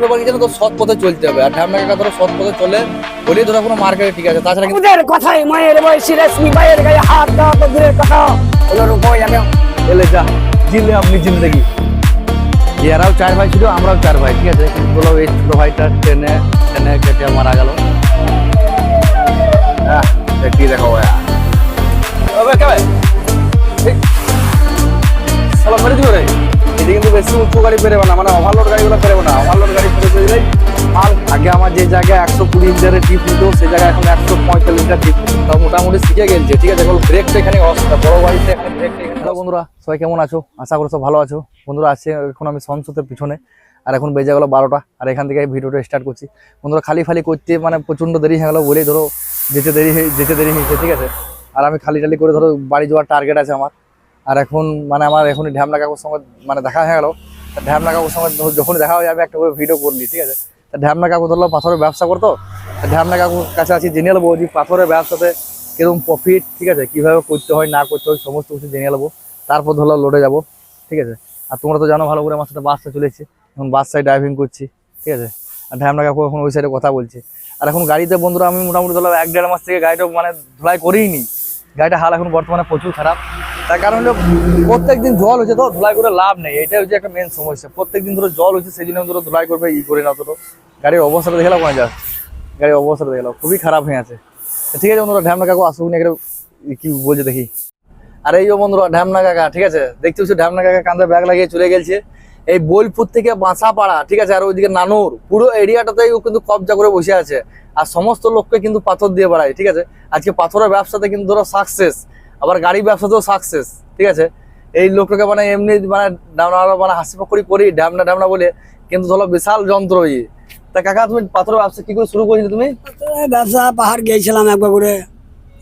ব্যাপার কি জানো তো সৎ পথে চলতে হবে। আর ঢ্যামনা কাকা ধরো সৎ পথে চলে বলেই ধরো কোনো মার্কেটে ঠিক আছে। তাছাড়া কিন্তু ওদের কথাই মায়ের বয়সী রেশমি বাইয়ের গায়ে হাত দেওয়া তো দূরের কথা। কোনো উপায় আমি এলে যা জিলে আপনি জিন্দগি। এরাও চার ভাই ছিল আমরাও চার ভাই ঠিক আছে? কিন্তু বলো এই ছোট ভাইটা ট্রেনে ট্রেনে কেটে মারা গেল। আহ, দেখি দেখো কে ভাই? এই, শালা মেরে দিল রে। এদিকে কিন্তু বেশি উঁচু গাড়ি পেরেবে না মানে ওভারলোড গাড়িগুলো পেরেবে না ওভারলোড গাড়ি পেরে দিলেই মাল আগে আমার যে জায়গায় একশো কুড়ি লিটারের টিপ নিত সেই জায়গায় এখন একশো পঁয়তাল্লিশ লিটার টিপ তা মোটামুটি শিখে গেছে, ঠিক আছে, এখন ব্রেকটা এখানে অবস্থা, বড় গাড়িতে এখানে ব্রেকটা হ্যালো বন্ধুরা, সবাই কেমন আছো? আশা করি সব ভালো আছো। বন্ধুরা আছে এখন আমি সংসদের পিছনে, আর এখন বেজে গেলো বারোটা, আর এখান থেকে ভিডিওটা স্টার্ট করছি। বন্ধুরা, খালি খালি করতে মানে প্রচণ্ড দেরি হয়ে গেলো, বলেই ধরো যেতে দেরি যেতে দেরি হয়েছে ঠিক আছে। আর আমি খালি টালি করে ধরো বাড়ি যাওয়ার টার্গেট আছে আমার। আর এখন মানে আমার এখনই ঢ্যামনা কাকুর সঙ্গে মানে দেখা হয়ে গেলো। তা ঢ্যামনা কাকুর সঙ্গে ধ- যখন দেখা হয়ে যাবে, একটা ভিডিও করলি ঠিক আছে? তা ঢ্যামনা কাকু ধরলো, পাথরের ব্যবসা করতো? তা ঢ্যামনা কাকুর কাছে আছি জেনে নেব যে পাথরের ব্যবসাতে কীরকম প্রফিট ঠিক আছে? কীভাবে করতে হয়, না করতে হয়, সমস্ত কিছু জেনে নেব। তারপর ধরলো লোডে যাব, ঠিক আছে? আর তোমরা তো জানো, ভালো করে আমার সাথে বাসটা চলেছে। এখন বাস সাইড ড্রাইভিং করছি, ঠিক আছে? আর ঢ্যামনা কাকু এখন ওই সাইডে কথা বলছে। আর এখন গাড়িতে বন্ধুরা, আমি মোটামুটি ধরো এক দেড় মাস থেকে গাড়িটা মানে ধুলাই করেই নি গাড়িটা হাল এখন বর্তমানে প্রচুর খারাপ। তার কারণ হলো প্রত্যেকদিন জল হচ্ছে তো, ধুলাই করে লাভ নেই। এটা হচ্ছে একটা মেন সমস্যা। প্রত্যেকদিন ধরো জল হচ্ছে সেই জন্য ধরো ধুলাই করবে, ই করে না তো গাড়ির অবস্থাটা দেখলাম কোন যা গাড়ির অবস্থাটা দেখলাম খুবই খারাপ হয়ে আছে। ঠিক আছে বন্ধুরা, ঢ্যামনা কাকু আসুক না কি বলছে দেখি। আর এই বন্ধুরা, ঢ্যামনা কাকা, ঠিক আছে? দেখতে পাচ্ছি, ঢ্যামনা কাকা কাঁধে ব্যাগ লাগিয়ে চলে গেছে। এই বোলপুর থেকে বাঁসাপাড়া ঠিক আছে? আর ওইদিকে নানুর, পুরো এরিয়াটাতেই ও কিন্তু কবজা করে বসে আছে। আর সমস্ত লোককে কিন্তু পাথর দিয়ে বেড়ায়, ঠিক আছে? আজকে পাথরের ব্যবসাতে কিন্তু ধরো সাকসেস আবার গাড়ি ব্যবসাতেও সাকসেস ঠিক আছে? এই লোকটাকে মানে এমনি মানে ডামনা মানে হাসি পকড়ি করি ঢ্যামনা ঢ্যামনা বলে কিন্তু ধরো বিশাল যন্ত্র ইয়ে তা কাকা তুমি পাথরের ব্যবসা কি করে শুরু করেছিলে তুমি? ব্যবসা পাহাড় গিয়েছিলাম একবার করে।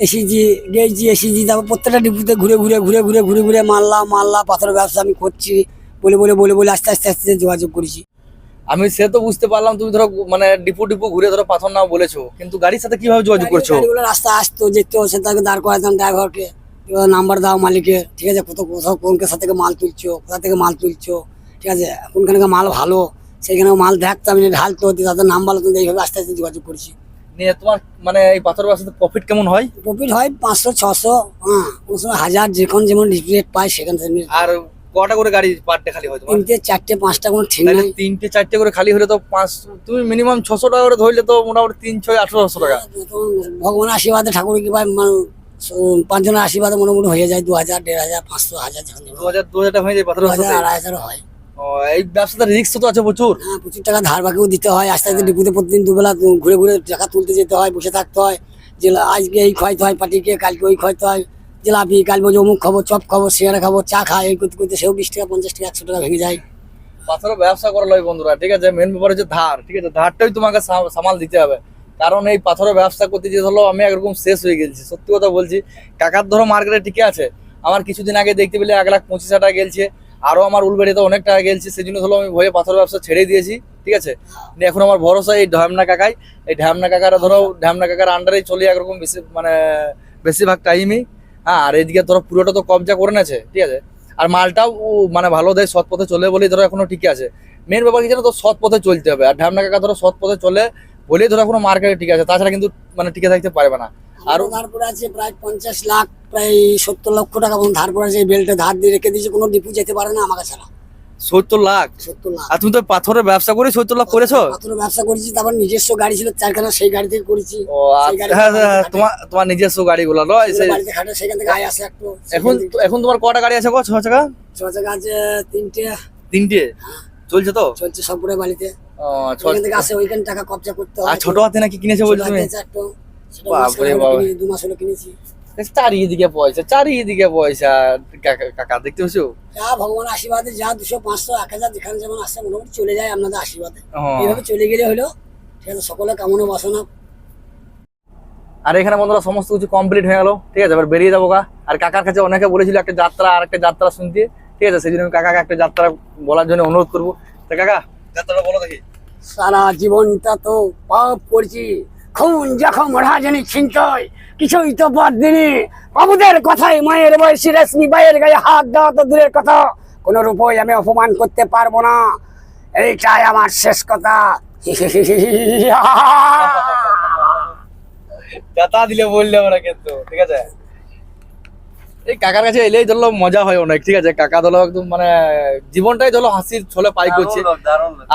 এসিজি গিয়েছি এসিজি তারপর প্রত্যেকটা ডিপুতে ঘুরে ঘুরে ঘুরে ঘুরে ঘুরে ঘুরে মাল্লা মাল্লা পাথরের ব্যবসা আমি করছি বলে বলে বলে বলে আস্তে আস্তে আস্তে যোগাযোগ করেছি। আমি সে তো বুঝতে পারলাম তুমি ধরো মানে ডিপু ডিপু ঘুরে ধরো পাথর নাও বলেছ কিন্তু গাড়ির সাথে কীভাবে যোগাযোগ করছ? রাস্তা আসতো যেত সে তাকে দাঁড় করাতাম ড্রাইভারকে নাম্বার দাও মালিকের ঠিক আছে কত কোথাও কোন কোথা থেকে মাল তুলছো কোথা থেকে মাল তুলছো ঠিক আছে কোনখানে মাল ভালো সেইখানে মাল দেখতাম ঢালতো তাদের নাম্বার এইভাবে আস্তে আস্তে যোগাযোগ করছি। নিয়ে তোমার মানে এই পাথরের ব্যবসাতে প্রফিট কেমন হয়? প্রফিট হয় পাঁচশো ছশো হ্যাঁ কোনো সময় হাজার যখন যেমন রেট পায় সেখান থেকে আর কটা করে গাড়ি পার ডে খালি হয় তিনটে চারটে পাঁচটা কোনো ঠিক নাই। তিনটে চারটে করে খালি হলে তো পাঁচ তুমি মিনিমাম ছশো টাকা করে ধরলে তো মোটামুটি তিন ছয় আঠারোশো টাকা। তখন ভগবানের আশীর্বাদে ঠাকুর কি পায় পাঁচজনের আশীর্বাদে মোটামুটি হয়ে যায় দু হাজার দেড় হাজার পাঁচশো হাজার যখন দু হাজার দু হাজার হয়ে যায় দু হাজার আড়াই হাজার হয়। এই ব্যবসাতে রিস্ক তো আছে প্রচুর। হ্যাঁ প্রচুর টাকা ধার বাকিও দিতে হয় আস্তে আস্তে ডিপুতে প্রতিদিন দুবেলা ঘুরে ঘুরে টাকা তুলতে যেতে হয় বসে থাকতে হয়। যে আজকে এই খাইতে হয় পার্টিকে কালকে ওই খাইতে হয়। জিলাপি কাল বলছে অমুক খাব চপ খাব সিঙ্গারা খাব চা খাই এই করতে করতে সেও বিশ টাকা পঞ্চাশ টাকা একশো টাকা ভেঙে যায়। পাথরের ব্যবসা করা লাগে বন্ধুরা ঠিক আছে? মেন ব্যাপার হচ্ছে ধার ঠিক আছে? ধারটাই তোমাকে সামাল দিতে হবে। কারণ এই পাথরের ব্যবসা করতে যে ধরো আমি একরকম শেষ হয়ে গেছি। সত্যি কথা বলছি, কাকার ধরো মার্কেটে ঠিকই আছে। আমার কিছুদিন আগে দেখতে পেলে এক লাখ পঁচিশ টাকা গেলছে, আরও আমার উলবেড়িতে অনেক টাকা গেলছে সেই জন্য ধরো আমি ভয়ে পাথরের ব্যবসা ছেড়ে দিয়েছি, ঠিক আছে? এখন আমার ভরসা এই ঢ্যামনা কাকাই, এই ঢ্যামনা কাকারা ধরো ঢ্যামনা কাকার আন্ডারেই চলি একরকম বেশি মানে বেশিরভাগ টাইমই হ্যাঁ আর এইদিকে ধরো পুরোটা তো কবজা করে নেছে ঠিক আছে? আর মালটাও মানে ভালো দেয় সৎ পথে চলে বলেই ধরো এখনও ঠিক আছে। মেন ব্যাপার কি জানো তো সৎ পথে চলতে হবে। আর ঢ্যামনা কাকা ধরো সৎ পথে চলে বলেই ধরো কোনো মার্কেটে ঠিক আছে তাছাড়া কিন্তু মানে টিকে থাকতে পারবে না। আরও ধার পড়ে আছে প্রায় পঞ্চাশ লাখ প্রায় সত্তর লক্ষ টাকা মতো ধার পড়ে আছে বেল্টে ধার দিয়ে রেখে দিয়েছে কোনো ডিপু যেতে পারে না আমাকে ছাড়া। সত্তর লাখ? সত্তর লাখ। আর তুমি তো পাথরের ব্যবসা করে সত্তর লাখ করেছ? পাথরের ব্যবসা করেছি তারপর নিজস্ব গাড়ি ছিল চারখানা সেই গাড়ি থেকে করেছি। ও আচ্ছা, হ্যাঁ হ্যাঁ। তোমার তোমার নিজস্ব গাড়িগুলো নয় সেই- বাড়িতে খাটে সেখান থেকে আয় আসে একটু এখন এখন তোমার কটা গাড়ি আছে গো? ছ চাকা? ছ চাকা আছে তিনটে। তিনটে? চলছে তো? চলছে সবপুরে বাড়িতে ও, ছ- ওইখান থেকে আসে ওইখান টাকা কবজা করতে হয়। আর ছোট হাতে নাকি কিনেছে বলছো তুমি? বাপরে বাবা। দু মাস হলো কিনেছি চারিদিকে পয়সা চারিদিকে পয়সা। কাকা কাকা দেখতে পাচ্ছো? যা ভগবান আশীর্বাদে যা দুশো পাঁচশো এক হাজার যেখানে যেমন আসছে মোটামুটি চলে যায় আপনাদের আশীর্বাদে। এইভাবে চলে গেলে হলো ঠিক আছে সকলে কামনা বাসনা। আর এখানে বন্ধুরা সমস্ত কিছু কমপ্লিট হয়ে গেল ঠিক আছে? এবার বেরিয়ে যাব আর কাকার কাছে অনেকে বলেছিল একটা যাত্রা আর একটা যাত্রা শুনতে ঠিক আছে? সেই জন্য আমি কাকাকে একটা যাত্রা বলার জন্য অনুরোধ করব। তা কাকা যাত্রাটা বলো দেখি। সারা জীবনটা তো পাপ করছি। খুন জখম রাজনী ছিনতই কিছুই তো বাদ দিনি বাবুদের কথাই মায়ের বয়সী রেশমি বাইয়ের গায়ে হাত দেওয়া তো দূরের কথা। কোনো রূপই আমি অপমান করতে পারব না। এইটাই আমার শেষ কথা। কথা দিলে বললে আমরা কিন্তু ঠিক আছে? এই কাকার কাছে এলেই ধরলো মজা হয় অনেক ঠিক আছে? কাকা ধরো একদম মানে জীবনটাই ধরো হাসির ছলে পাই করছে।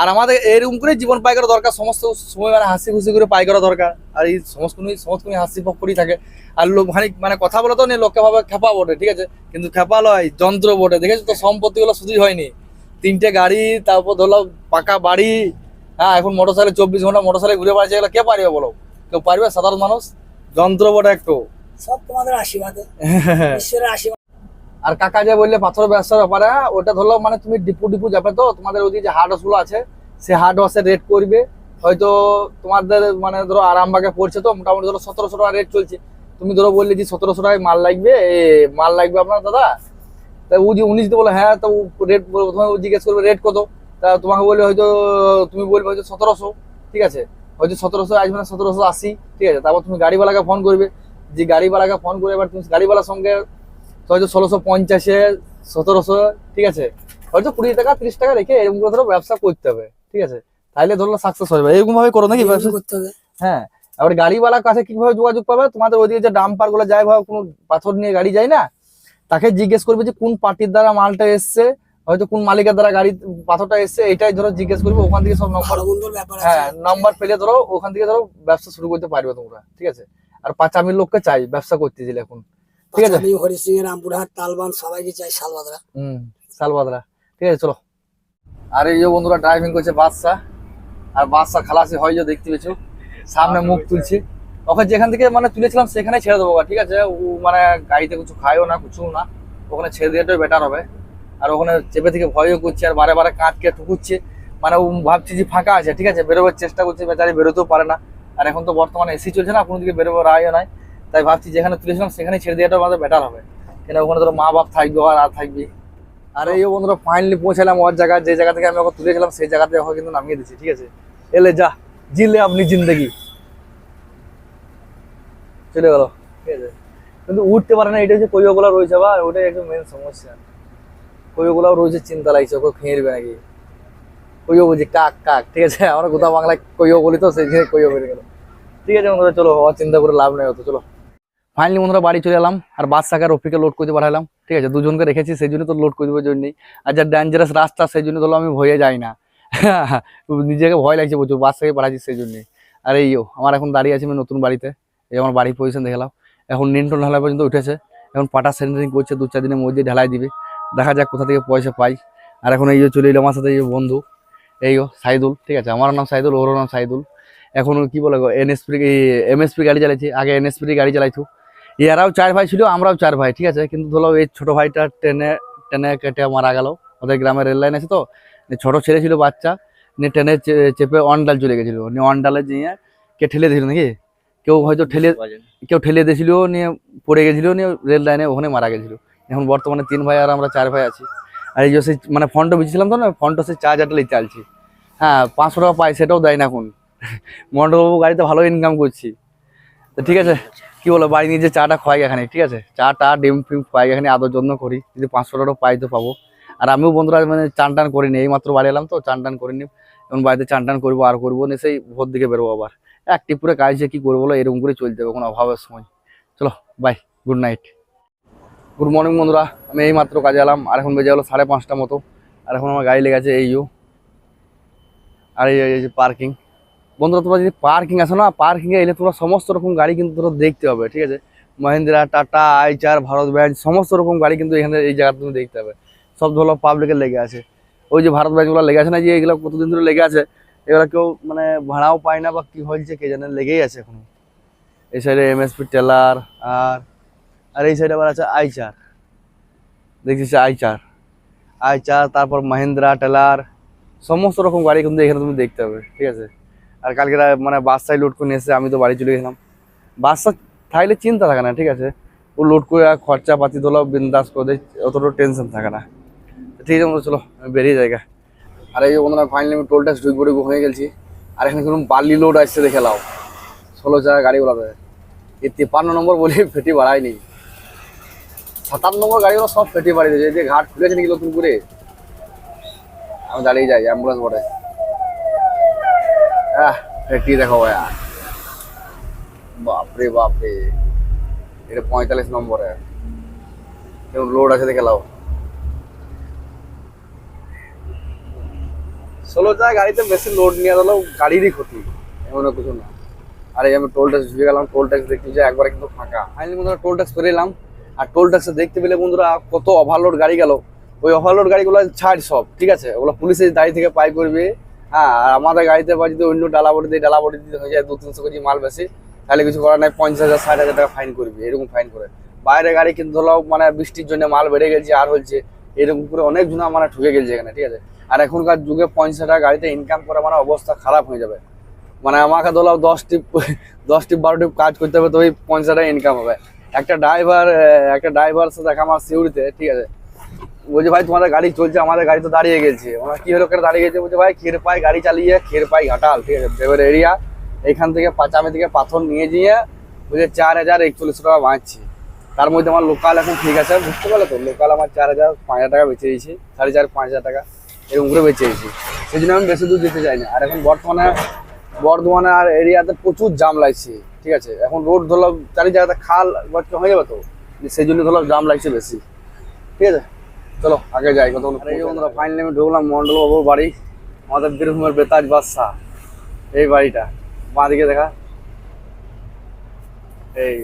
আর আমাদের এরকম করে জীবন পাই করা দরকার সমস্ত সময় মানে হাসি খুশি করে পাই করা দরকার। আর এই সমস্ত সমস্ত হাসি পকড়ি থাকে। আর লোক মানে মানে কথা বলে তো নেই লোককে ভাবে খেপা বটে ঠিক আছে? কিন্তু খেপা লয় যন্ত্র বটে। দেখেছ তো সম্পত্তি গুলো শুধুই হয়নি। তিনটে গাড়ি তারপর ধরো পাকা বাড়ি হ্যাঁ এখন মোটর সাইকেল চব্বিশ ঘণ্টা মোটর সাইকেল ঘুরে বেড়াচ্ছে এগুলো কে পারবে বলো? কেউ পারবে? সাধারণ মানুষ? যন্ত্র বটে একটু। সব তোমাদের আশীর্বাদে। ঈশ্বরের আশীর্বাদ। আর কাকা যে বললে পাথর ব্যবসার ব্যাপারে ওটা ধরলো মানে তুমি ডিপু ডিপু যাবে তো তোমাদের ওদিকে যে হাটগুলো আছে সে হাট হাউসের রেট করবে। হয়তো তোমাদের মানে ধরো আরামবাগে পড়ছে তো মোটামুটি ধরো সতেরোশো টাকা রেট চলছে। তুমি ধরো বললে যে সতেরোশো টাকায় মাল লাগবে এ মাল লাগবে আপনার দাদা? তা ও যে উনি যদি বলে হ্যাঁ তো রেট প্রথমে ও জিজ্ঞেস করবে রেট কত? তা তোমাকে বলবে হয়তো তুমি বলবে হয়তো সতেরোশো ঠিক আছে? হয়তো সতেরোশো আসবে না সতেরোশো আশি ঠিক আছে? তারপর তুমি গাড়িওয়ালাকে ফোন করবে। যে গাড়িওয়ালাকে ফোন করে এবার তুমি গাড়িওয়ালার সঙ্গে হয়তো ষোলোশো পঞ্চাশে সতেরোশো ঠিক আছে? হয়তো কুড়ি টাকা ত্রিশ টাকা রেখে এরকম করে ধরো ব্যবসা করতে হবে ঠিক আছে? তাহলে ধরো সাকসেস হবে। এরকম ভাবে করো নাকি ব্যবসা? করতে হবে। হ্যাঁ। এবার গাড়িওয়ালার কাছে কীভাবে যোগাযোগ পাবে? তোমাদের ওদিকে যে ডাম্পারগুলো যায় ভাবে কোনো পাথর নিয়ে গাড়ি যায় না? তাকে জিজ্ঞেস করবে যে কোন পার্টির দ্বারা মালটা এসছে? হয়তো কোন মালিকের দ্বারা গাড়ি পাথরটা এসছে? এটাই ধরো জিজ্ঞেস করবে ওখান থেকে সব নম্বর হ্যাঁ নম্বর পেলে ধরো ওখান থেকে ধরো ব্যবসা শুরু করতে পারবে তোমরা ঠিক আছে? আর পাঁচামির লোককে চাই ব্যবসা করতে দিলে এখন। ঠিক আছে? আমি হরি সিং এর রামপুরহাট তালবান সবাইকে চাই শালবাদরা। হুম শালবাদরা। ঠিক আছে চলো। আর এই যে বন্ধুরা ড্রাইভিং করছে বাদশা আর বাদশা খালাসি হয় যে দেখতে পেয়েছ? সামনে মুখ তুলছে। ওকে যেখান থেকে মানে তুলেছিলাম সেখানে ছেড়ে দেবো ঠিক আছে? ও মানে গাড়িতে কিছু খায়ও না কিছু না। ওখানে ছেড়ে দেওয়াটাই বেটার হবে। আর ওখানে চেপে থেকে ভয়ও করছে আর বারে বারে কাঁচকে ঠুকুচ্ছে। মানে ও ভাবছে যে ফাঁকা আছে ঠিক আছে? বেরোবার চেষ্টা করছে বেচারি বেরোতেও পারে না। আর এখন তো বর্তমানে এসি চলছে না কোনো দিকে বেরোবো রায়ও নাই। তাই ভাবছি যেখানে তুলেছিলাম সেখানে ছেড়ে দেওয়াটা আমাদের বেটার হবে। কেন ওখানে ধরো মা বাপ থাকবে আর আর থাকবি আর এই বন্ধুরা ফাইনালি পৌঁছালাম ওর জায়গা, যে জায়গা থেকে আমি ওকে তুলেছিলাম, সেই জায়গাতে ওকে কিন্তু নামিয়ে দিচ্ছি ঠিক আছে? এলে যা, জিলে আপনি জিন্দগি। চলে গেল, ঠিক আছে? কিন্তু উঠতে পারে না এটা হচ্ছে কইগুলো রয়েছে, বা ওটাই একটু মেন সমস্যা। কইগুলো রয়েছে, চিন্তা লাগছে, ওকে খেয়ে নাকি? কইও বুঝি, কাক কাক, ঠিক আছে? আমরা গোটা বাংলায় কইও বলি তো, সেই কইও বেরিয়ে গেল। ঠিক আছে বন্ধুরা, চলো চিন্তা করে লাভ নেই হতো চলো। ফাইনালি বন্ধুরা, বাড়ি চলে এলাম, আর বাস চাকার রফিকে লোড করতে পাঠালাম, ঠিক আছে? দুজনকে রেখেছি, সেই জন্য তো লোড করে দেওয়ার জন্যই। আর যা ডেঞ্জারাস রাস্তা, সেই জন্য তো আমি ভয়ে যাই না। নিজেকে ভয় লাগছে প্রচুর, বাস থেকে পাঠাচ্ছি সেই জন্যই। আর এই আমার এখন দাঁড়িয়ে আছে আমি নতুন বাড়িতে। এই আমার বাড়ির পজিশন দেখলাম। এখন নিন্টন ঢালা পর্যন্ত উঠেছে। এখন পাটা সেন্টারিং করছে দু চার দিনের মধ্যে ঢালাই দিবে। দেখা যাক কোথা থেকে পয়সা পাই। আর এখন এই যে চলে এলো আমার সাথে এই বন্ধু। এই ও, সাইদুল, ঠিক আছে? আমার নাম সাইদুল ওর নাম সাইদুল। এখন কি বলে গো এনএসপি এমএসপি গাড়ি চালাইছি আগে এনএসপি গাড়ি চালাইতো। এরাও চার ভাই ছিল আমরাও চার ভাই ঠিক আছে? কিন্তু ধরো এই ছোট ভাইটা ট্রেনে ট্রেনে কেটে মারা গেল। ওদের গ্রামের রেল লাইন আছে তো? ছোট ছেলে ছিল বাচ্চা নিয়ে ট্রেনে চেপে অনডাল চলে গেছিল। নিয়ে অনডালে নিয়ে কে ঠেলে দিয়েছিল নাকি? কেউ হয়তো ঠেলে কেউ ঠেলে দিয়েছিল নিয়ে পড়ে গেছিল নিয়ে রেল লাইনে ওখানে মারা গেছিল। এখন বর্তমানে তিন ভাই আর আমরা চার ভাই আছি। আর এই যে সেই মানে ফন্টও বেঁচেছিলাম তো না ফন্টও সেই চার্জারটা হাজারটাই চালছি। হ্যাঁ পাঁচশো টাকা পাই সেটাও দেয় না এখন। মন্ডলবাবু গাড়িতে ভালো ইনকাম করছি। তো ঠিক আছে, কি বলো বাড়ি নিয়ে যে চাটা খাই এখানে, ঠিক আছে? চা টা ডিম ফিম খাই এখানে আদর যত্ন করি, যদি পাঁচশো টাকা পাই তো পাবো। আর আমিও বন্ধুরা মানে চান টান করিনি এই মাত্র বাড়ি এলাম তো চান টান করিনি। এখন বাড়িতে চান টান করব, আর করব না, সেই ভোর দিকে বেরোবো আবার। অ্যাক্টিভ পুরো কাজ কি করব বলো, এরকম করে চলতে হবে, কোনো অভাবের সময়। চলো bye good night good morning বন্ধুরা, আমি এই মাত্র কাজে এলাম, আর এখন বেজে গেলো সাড়ে পাঁচটা মতো। আর এখন আমার গাড়ি লেগেছে এই ইউ আর এই যে পার্কিং বন্ধুরা, তোমরা যদি পার্কিং আসো না পার্কিংয়ে এলে তোমরা সমস্ত রকম গাড়ি কিন্তু তোমরা দেখতে হবে ঠিক আছে? মহিন্দ্রা, টাটা, আইচার, ভারত ব্যান্ড সমস্ত রকম গাড়ি কিন্তু এখানে এই জায়গাতে তুমি দেখতে হবে সব ধরো পাবলিকের লেগে আছে। ওই যে ভারত ব্যাংকগুলো লেগে আছে না, যে এগুলো কতদিন ধরে লেগে আছে, এগুলো কেউ মানে ভাড়াও পায় না বা কি হয়েছে কে জানে, লেগেই আছে এখনও। এই সাইডে এমএসপি টেলার আর আর এই সাইডে আবার আছে আইচার। দেখছিস আইচার? আইচার, তারপর মহিন্দ্রা টেলার সমস্ত রকম গাড়ি কিন্তু এখানে তুমি দেখতে হবে ঠিক আছে? আর কালকে মানে বাসায় লোড করে এসে আমি তো বাড়ি চলে গেলাম। বাসটা থাকলে চিন্তা থাকে না, ঠিক আছে? ও লোড করে আর খরচা পাতি তোলা বিন্দাস করে দেয়, অতটা টেনশন থাকে না। ঠিক আছে চলো, আমি বেরিয়ে জায়গা আর এই বন্ধুরা ফাইনালি আমি টোল ট্যাক্স ঢুকবো ঢুকবো, হয়ে গেছি আর এখানে কোনো বালি লোড আসছে, দেখে লাও ষোলো চাকা গাড়িগুলোতে এই তিপ্পান্ন নম্বর বলে, ফেটি বাড়ায়নি সাতান্ন নম্বর গাড়িগুলো সব ফেটি বাড়িয়ে দিয়েছে। যে ঘাট খুলেছে নাকি নতুন করে? আমি দাঁড়িয়ে যাই অ্যাম্বুলেন্স বটে। আহ টি দেখো ভাইয়া। বাপরে বাপরে। এটা পঁয়তাল্লিশ নম্বরে। কেমন লোড আছে দেখে লাও। ষোলো চায় গাড়িতে বেশি লোড নিয়ে দিলেও গাড়িরই ক্ষতি। এমন কিছু না। আরে আমি টোল ট্যাক্স ঢুকে গেলাম টোল ট্যাক্স দেখতে যে একবারে কিন্তু ফাঁকা। ফাইনালি বন্ধুরা টোল ট্যাক্স করে এলাম। আর টোল ট্যাক্সে দেখতে পেলে বন্ধুরা কত ওভারলোড গাড়ি গেল। ওই ওভারলোড গাড়িগুলো ছাড় সব ঠিক আছে? ওগুলো পুলিশের দাঁড়ি থেকে পাই করবে হ্যাঁ আর আমাদের গাড়িতে বা যদি অন্য ডালাবড়ি দিয়ে ডালাবড়ি দিতে হয়ে যায় দু তিনশো কেজি মাল বেশি, তাহলে কিছু করার নাই, পঞ্চাশ হাজার, ষাট হাজার টাকা ফাইন করবে, এরকম ফাইন করে। বাইরে গাড়ি কিন্তু ধরো মানে বৃষ্টির জন্য মাল বেড়ে গেছে, আর হচ্ছে এরকম করে অনেক জনা মানে ঠুকে গেছে এখানে, ঠিক আছে? আর এখনকার যুগে পঞ্চাশ টাকা গাড়িতে ইনকাম করা মানে অবস্থা খারাপ হয়ে যাবে। মানে আমাকে ধরো, দশ টিপ দশ টিপ, বারো টিপ কাজ করতে হবে তো ওই পঞ্চাশ টাকা ইনকাম হবে। একটা ড্রাইভার একটা ড্রাইভার সাথে আমার সিউড়িতে, ঠিক আছে? বলছে, ভাই, তোমাদের গাড়ি চলছে, আমাদের গাড়ি তো দাঁড়িয়ে গেছে। ওনার কি হলো? কেন দাঁড়িয়ে গেছে? বলছে, ভাই খের পাই গাড়ি চালিয়ে খের পাই ঘাটাল, ঠিক আছে, দেবের এরিয়া এখান থেকে পাঁচামি থেকে পাথর নিয়ে গিয়ে বলছে, চার হাজার একচল্লিশশো টাকা বাঁচছি। তার মধ্যে আমার লোকাল এখন ঠিক আছে, বুঝতে পারলে তো? লোকাল আমার চার হাজার পাঁচ হাজার টাকা বেঁচে দিয়েছি সাড়ে চার, পাঁচ হাজার টাকা এরকম করে বেঁচে দিয়েছি সেই জন্য আমি বেশি দূর যেতে চাই না। আর এখন বর্তমানে, বর্ধমানে আর এরিয়াতে প্রচুর জাম লাগছে, ঠিক আছে? এখন রোড ধরলো চারি জায়গাতে খাল হয়ে যাবে তো? সেই জন্য ধরো জাম লাগছে বেশি, ঠিক আছে? চলো, আগে যাই কত ফাইনালি আমি ঢুকলাম মন্ডল বাবুর বাড়ি। আমাদের বীরভূমের বেতাজ বাদশাহ। এই বাড়িটা। বাঁ দিকে দেখা। এই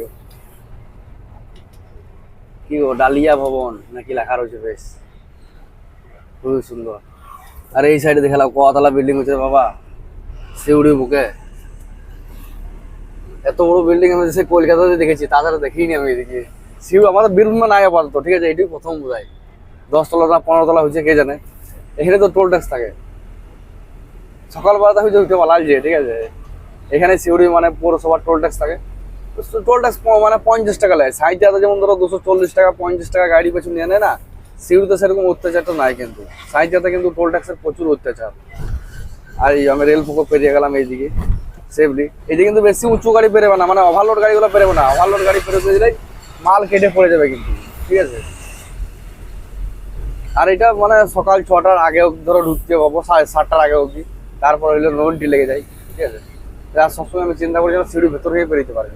কি গো, ডালিয়া ভবন? নাকি লেখা রয়েছে বেশ। খুবই সুন্দর। আর এই সাইডে দেখালাম কতলা বিল্ডিং হচ্ছে বাবা। শিউড়ি বুকে। এত বড় বিল্ডিং আমি সে কলকাতাতে দেখেছি, তাছাড়া দেখিনি আমি এদিকে। শিউ আমাদের বীরভূমে নাই আপাতত, ঠিক আছে? এটাই প্রথম বোঝাই দশতলা না পনেরো তলা হয়েছে, কে জানে। এখানে তো টোল ট্যাক্স থাকে। সকালবেলাতে হয়েছে উঠে পালাল যে, ঠিক আছে? এখানে সিউড়ি মানে পৌরসভার টোল ট্যাক্স থাকে। টোল ট্যাক্স মানে পঞ্চাশ টাকা লাগে। সাইডে যেমন ধরো দুশো চল্লিশ টাকা, পঞ্চাশ টাকা গাড়ি পেছন নিয়ে নেয় না, সিউড়িতে সেরকম অত্যাচারটা নাই কিন্তু। সাইডটাতে কিন্তু টোল ট্যাক্সের প্রচুর অত্যাচার। আর এই আমি রেল পুকুর পেরিয়ে গেলাম এইদিকে সেফলি এইদিকে কিন্তু বেশি উঁচু গাড়ি পেরোবে না মানে ওভারলোড গাড়িগুলো পেরোবে না। ওভারলোড গাড়ি পেরোতে দিলেই মাল কেটে পড়ে যাবে কিন্তু, ঠিক আছে? আর এটা মানে সকাল ছটার আগে ধরো ঢুকতে পাবো, সাড়ে সাতটার আগে অবধি। তারপর হইলে নোনটি লেগে যায়, ঠিক আছে? আর সবসময় আমি চিন্তা করি যেন সিঁড়ির ভেতর হয়ে বেরোতে পারে।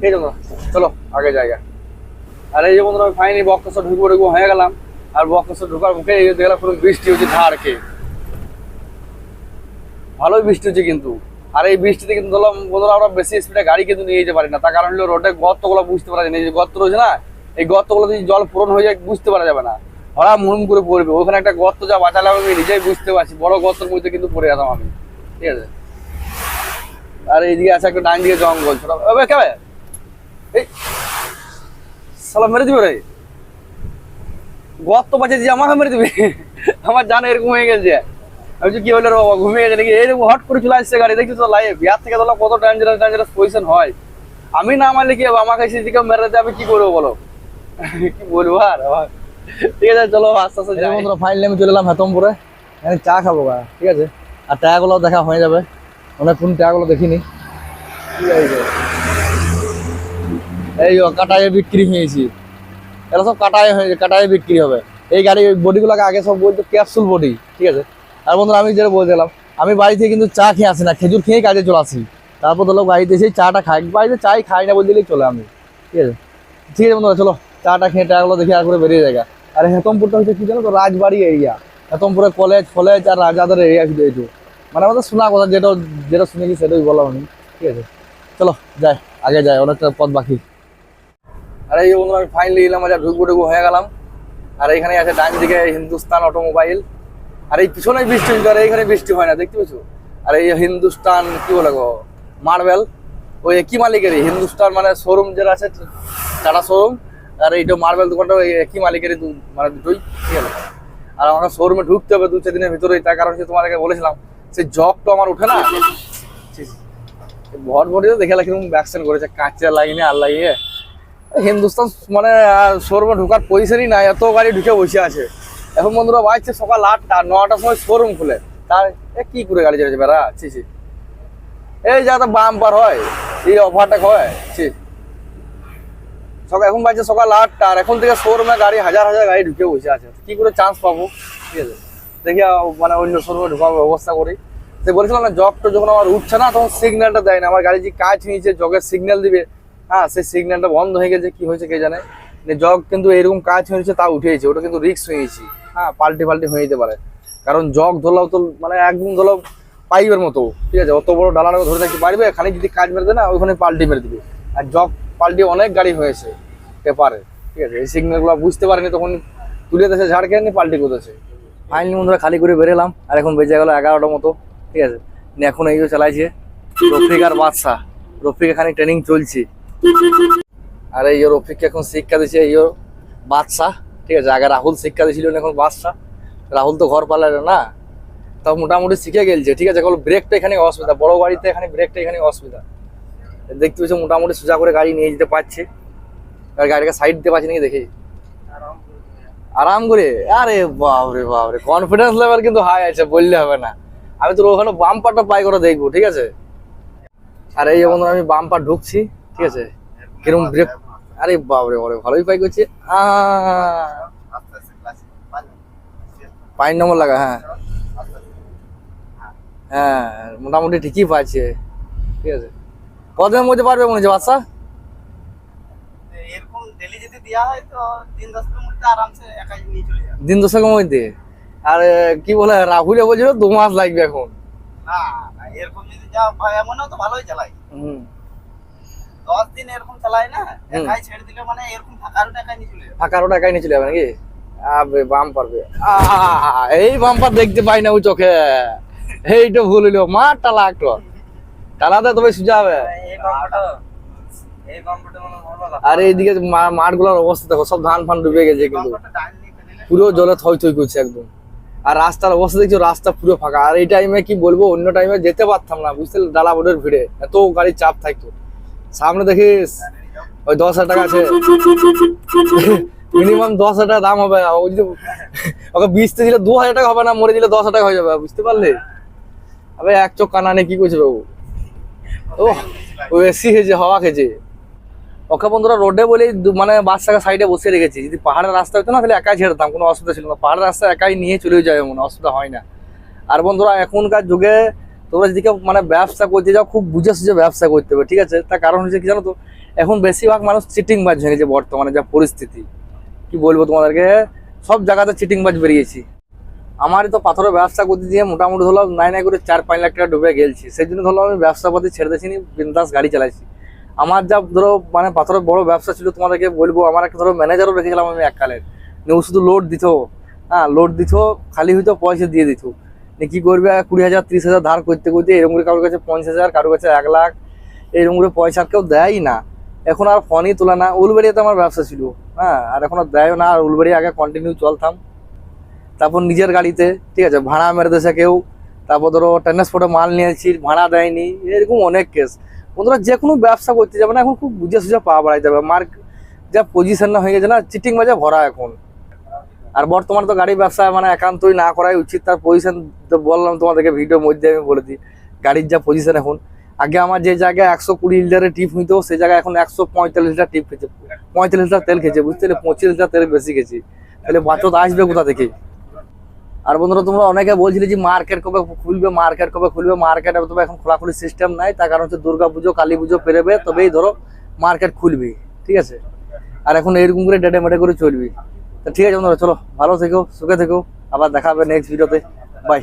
ঠিক আছে চলো, আগে জায়গা আর এই যে বন্ধুরা, আমি ফাইনি বক্সর ঢুকবো ঢুকবো, হয়ে গেলাম। আর বক্সর ঢুকার মুখে দেখলাম পুরো বৃষ্টি হচ্ছে ধার খেয়ে। ভালোই বৃষ্টি হচ্ছে কিন্তু। আর এই বৃষ্টিতে কিন্তু ধরলাম, বন্ধুরা, আমরা বেশি স্পিডে গাড়ি কিন্তু নিয়ে যেতে পারি না। তার কারণ হলো রোডে গর্তগুলো বুঝতে পারা যায় না। যে গর্ত রয়েছে না, এই গর্তগুলো যদি জল পূরণ হয়ে যায়, বুঝতে পারা যাবে না। হরা মুরুম করে পড়বে। ওখানে একটা গর্ত যা বাঁচালাম আমি নিজেই বুঝতে পারছি। বড় গর্তের মধ্যে কিন্তু পড়ে যেতাম আমি। ঠিক আছে? আর এইদিকে আছে একটা ডান দিকে জঙ্গল। কেবে এই মেরে দিবে রে। গর্ত বাঁচে দিয়ে আমাকে মেরে দিবে। আমার জানে এরকম হয়ে গেছে। আমি কি হলো রে বাবা? ঘুমিয়ে গেছে নাকি? এরকম হট করে চলে আসছে গাড়ি। দেখছি তো লাইভ বিয়ার থেকে তোলা কত ডেঞ্জারাস ডেঞ্জারাস পজিশন হয়। আমি না মারলে কি আমাকে সেদিকে মেরে আমি কি করব বলো? কি বলব আর? ঠিক আছে চলো আস্তে আস্তে যাই। বন্ধুরা ফাইনালি আমি চলে এলাম হেতমপুরে। এখানে চা খাব গা ঠিক আছে? আর টাকাগুলো দেখা হয়ে যাবে। অনেকক্ষণ টাকাগুলো দেখিনি। এই কাটায় বিক্রি হয়েছি। এরা সব কাটায় হয়ে কাটায় বিক্রি হবে। এই গাড়ি বডিগুলোকে আগে সব বলতো ক্যাপসুল বডি ঠিক আছে? আর বন্ধুরা আমি যেটা বলছিলাম আমি বাড়ি থেকে কিন্তু চা খেয়ে আসি না খেজুর খেয়ে কাজে চলে আসি। তারপর ধরো বাড়িতে এসে চাটা খাই বাড়িতে চাই খাই না বলে দিলেই চলে আমি ঠিক আছে? ঠিক আছে বন্ধুরা চলো চাটা খেয়ে টাকাগুলো দেখে আর করে বেরিয়ে যায় আর হেতমপুরটা হচ্ছে কি জানো তো, রাজবাড়ি এরিয়া হেতমপুরে কলেজ ফলেজ আর রাজাদের এরিয়া শুধু এইটু মানে আমাদের শোনা কথা, যেটা যেটা শুনেছি সেটাই বললাম আমি। ঠিক আছে? চলো, যাই, আগে যাই, অনেকটা পথ বাকি। আর এই বন্ধুরা, আমি ফাইনালি এলাম, আজ ঢুকবো ঢুকবো হয়ে গেলাম। আর এখানে আছে ডান দিকে হিন্দুস্তান অটোমোবাইল আর এই পিছনে বৃষ্টি হচ্ছে, আর এইখানে বৃষ্টি হয় না, দেখতে পাচ্ছ আর এই হিন্দুস্তান, কি বলে গো, মার্বেল। ওই একই মালিকেরই? হিন্দুস্তান মানে শোরুম যেটা আছে, টাটা শোরুম আর এইটা মার্বেল দোকানটা একই মালিকেরই মানে দুটোই ঠিক আছে? আর আমাকে শোরুমে ঢুকতে হবে দু, চার দিনের ভিতরেই, তার কারণ হচ্ছে তোমাদেরকে বলেছিলাম সেই জগ তো আমার উঠে না। ভট ভটিতে দেখে কীরকম ভ্যাকসিন করেছে, কাঁচা লাগিয়ে আর লাগিয়ে। হিন্দুস্তান মানে শোরুমে ঢোকার পজিশনই নাই, এত গাড়ি ঢুকে বসে আছে। এখন বন্ধুরা, বাজছে সকাল আটটা, নটার সময় শোরুম খুলে। তার, এ কি করে গাড়ি চলেছে বেড়া? ছি ছি। এই যা তো বাম্পার হয়, এই অফারটা হয়, ছি। সকাল, এখন বাজছে সকাল আটটা, আর এখন থেকে শোরুমে গাড়ি, হাজার হাজার গাড়ি ঢুকে বসে আছে। কি করে চান্স পাবো? ঠিক আছে। দেখি মানে অন্য শোরুমে ঢোকার ব্যবস্থা করি। সে বলেছিলাম না জগটা যখন আমার উঠছে না, তখন সিগন্যালটা দেয় না। আমার গাড়ি যে কাজ নিয়েছে জগের সিগন্যাল দিবে হ্যাঁ সেই সিগন্যালটা বন্ধ হয়ে গেছে, কি হয়েছে কে জানে? জগ কিন্তু এরকম কাজ হয়েছে তা উঠেছে ওটা কিন্তু রিক্স হয়েছি হ্যাঁ পাল্টে পাল্টি হয়ে যেতে পারে। কারণ জগ ধরলেও তো মানে একদম ধরো পাইপের মতো। ঠিক আছে, অত বড় ডালাটা ধরে থাকতে পারবে, খানিক যদি কাজ মেরে দেয় না ওখানে পাল্টি মেরে দিবে। আর জগ পাল্টি অনেক গাড়ি হয়েছে পেপারে, ঠিক আছে? এই সিগন্যালগুলো বুঝতে পারেনি, তখন তুলে দিয়েছে, ঝাড় খেয়ে নিয়ে পাল্টি করেছে ফাইনালি বন্ধুরা খালি করে বেরোলাম, আর এখন বেজে গেল এগারোটার মতো, ঠিক আছে? এখন এই চালাইছে রফিক আর বাদশাহ। রফিক এখানে ট্রেনিং চলছে। আর এই রফিককে এখন শিক্ষা দিচ্ছে এই বাদশাহ, ঠিক আছে? আগে রাহুল শিক্ষা দিয়েছিল এখন বাদশাহ। রাহুল তো ঘর পালালো না তাও মোটামুটি শিখে গেলছে, ঠিক আছে? এখন ব্রেকটা এখানে অসুবিধা, বড় গাড়িতে এখানে ব্রেকটা এখানে অসুবিধা। দেখতে পেয়েছে, মোটামুটি সোজা করে গাড়ি নিয়ে যেতে পারছে। আর গাড়িকে সাইড দিতে পারছে নাকি দেখি আরাম করে। আরে বাপরে বাপরে কনফিডেন্স লেভেল কিন্তু হাই আছে, বললে হবে না। আমি তোর ওখানে বাম্পারটা পাই করে দেখব, ঠিক আছে? আর এই যেমন আমি বাম্পার ঢুকছি, ঠিক আছে? কিরম ব্রেক আরে বাপরে বাপরে, ভালোই পাই করছি। পাঁচ নম্বর লাগা হ্যাঁ। হ্যাঁ মোটামুটি ঠিকই পাচ্ছে, ঠিক আছে? কতদিনের মধ্যে পারবে মনে হচ্ছে বাচ্চা হয় দিন দশেকের মধ্যে আর কি বলে রাহুলে বলছিল দু মাস লাগবে এখন। নিয়ে চলে যাবে। ফাঁকারো টাকায় নিয়ে চলে যাবে নাকি? আবে বাম পারবে। এই বাম্পার দেখতে পাই না ও চোখে। এইটা ভুল হইল মার টালা একটু টালাতে তবে সুজা হবে। আর এইদিকে মাঠগুলোর অবস্থা দেখো সব ধান ফান ডুবে গেছে কিন্তু। পুরো জলে থই থই করছে একদম। আর রাস্তার অবস্থা দেখছ রাস্তা পুরো ফাঁকা। আর এই টাইমে কি বলব অন্য টাইমে যেতে পারতাম না বুঝতে ডালা বোর্ডের ভিড়ে। এত গাড়ির চাপ থাকতো। সামনে দেখিস ওই দশ হাজার টাকা আছে। মিনিমাম দশ হাজার টাকা দাম হবে। ও যদি ওকে বিচতে দিলে দু হাজার টাকা হবে না মরে দিলে দশ হাজার টাকা হয়ে যাবে বুঝতে পারলে? আবে এক চোখ কানা নেই কি করছে বাবু? ও ও এসি খেয়েছে হাওয়া খেয়েছে ওকে বন্ধুরা রোডে বলেই মানে বাসটাকে সাইডে বসে রেখেছি। যদি পাহাড়ের রাস্তা হতো না, তাহলে একাই ছেড়েতাম কোনো অসুবিধা ছিল না। পাহাড়ের রাস্তা একাই নিয়ে চলে যাবে মনে অসুবিধা হয় না। আর বন্ধুরা, এখনকার যুগে তোমরা যদি কেউ মানে ব্যবসা করতে যাও, খুব বুঝে সুঝে ব্যবসা করতে হবে, ঠিক আছে? তার কারণ হচ্ছে কি জানো তো? এখন বেশিরভাগ মানুষ চিটিং বাজ হয়ে গেছে বর্তমানে, যা পরিস্থিতি। কি বলব তোমাদেরকে? সব জায়গাতে চিটিং বাজ বেরিয়েছি। আমারই তো পাথরের ব্যবসা করতে দিয়ে মোটামুটি ধরলাম নাই নাই করে চার পাঁচ লাখ টাকা ডুবে গেলছি। সেই জন্য ধরলাম আমি ব্যবসা পাতি ছেড়ে দিয়েছি, বিন্দাস গাড়ি চালাইছি। আমার যা ধরো মানে পাথরের বড় ব্যবসা ছিল, তোমাদেরকে বলব, আমার একটা ধরো ম্যানেজারও রেখেছিলাম আমি এককালের নিয়ে ও শুধু লোড দিত। হ্যাঁ লোড দিত, খালি হয়তো পয়সা দিয়ে দিত। নিয়ে কী করবে, কুড়ি হাজার, ত্রিশ হাজার ধার করতে করতে এরকম করে কারোর কাছে পঞ্চাশ হাজার, কারোর কাছে এক লাখ, এরকম করে পয়সা কেউ দেয়ই না। এখন আর ফোনই তোলা না। উলবেড়িয়াতে আমার ব্যবসা ছিল। হ্যাঁ আর এখন আর দেয়ও না। আর উলবেড়ি আগে কন্টিনিউ চলতাম। তারপর নিজের গাড়িতে, ঠিক আছে, ভাড়া মেরে দেশে কেউ। তারপর ধরো ট্রান্সপোর্টে মাল নিয়েছি ভাড়া দেয়নি, এরকম অনেক কেস বন্ধুরা, যে কোনো ব্যবসা করতে যাবে না, এখন খুব বুঝে সুঝে পা বাড়াইতে হবে। মার্ক, যা পজিশন না হয়ে গেছে না চিটিং বাজে ভরা এখন। আর বর্তমানে তো গাড়ি ব্যবসা মানে একান্তই না করাই উচিত। তার পজিশন তো বললাম তোমাদেরকে ভিডিওর মধ্যে আমি বলে দিই। গাড়ির যা পজিশন এখন। আগে আমার যে জায়গায় একশো কুড়ি লিটারের টিপ হইতো সেই জায়গায় এখন একশো পঁয়তাল্লিশ লিটার টিপ খেয়েছে। পঁয়তাল্লিশ লিটার তেল খেয়েছে, বুঝতে পঁচিশ লিটার তেল বেশি খেয়েছি। তাহলে বাচ্চা আসবে কোথা থেকে? আর বন্ধুরা, তোমরা অনেকে বলছিলে যে মার্কেট কবে খুলবে মার্কেট কবে খুলবে মার্কেট তবে এখন খোলাখুলি সিস্টেম নাই, তার কারণ হচ্ছে দুর্গা পুজো, কালী পুজো পেরেবে, তবেই ধরো মার্কেট খুলবে, ঠিক আছে? আর এখন এরকম করে ডেটে মেটে করে চলবি। তো ঠিক আছে বন্ধুরা, চলো, ভালো থেকো, সুখে থেকো, আবার দেখা হবে নেক্সট ভিডিওতে বাই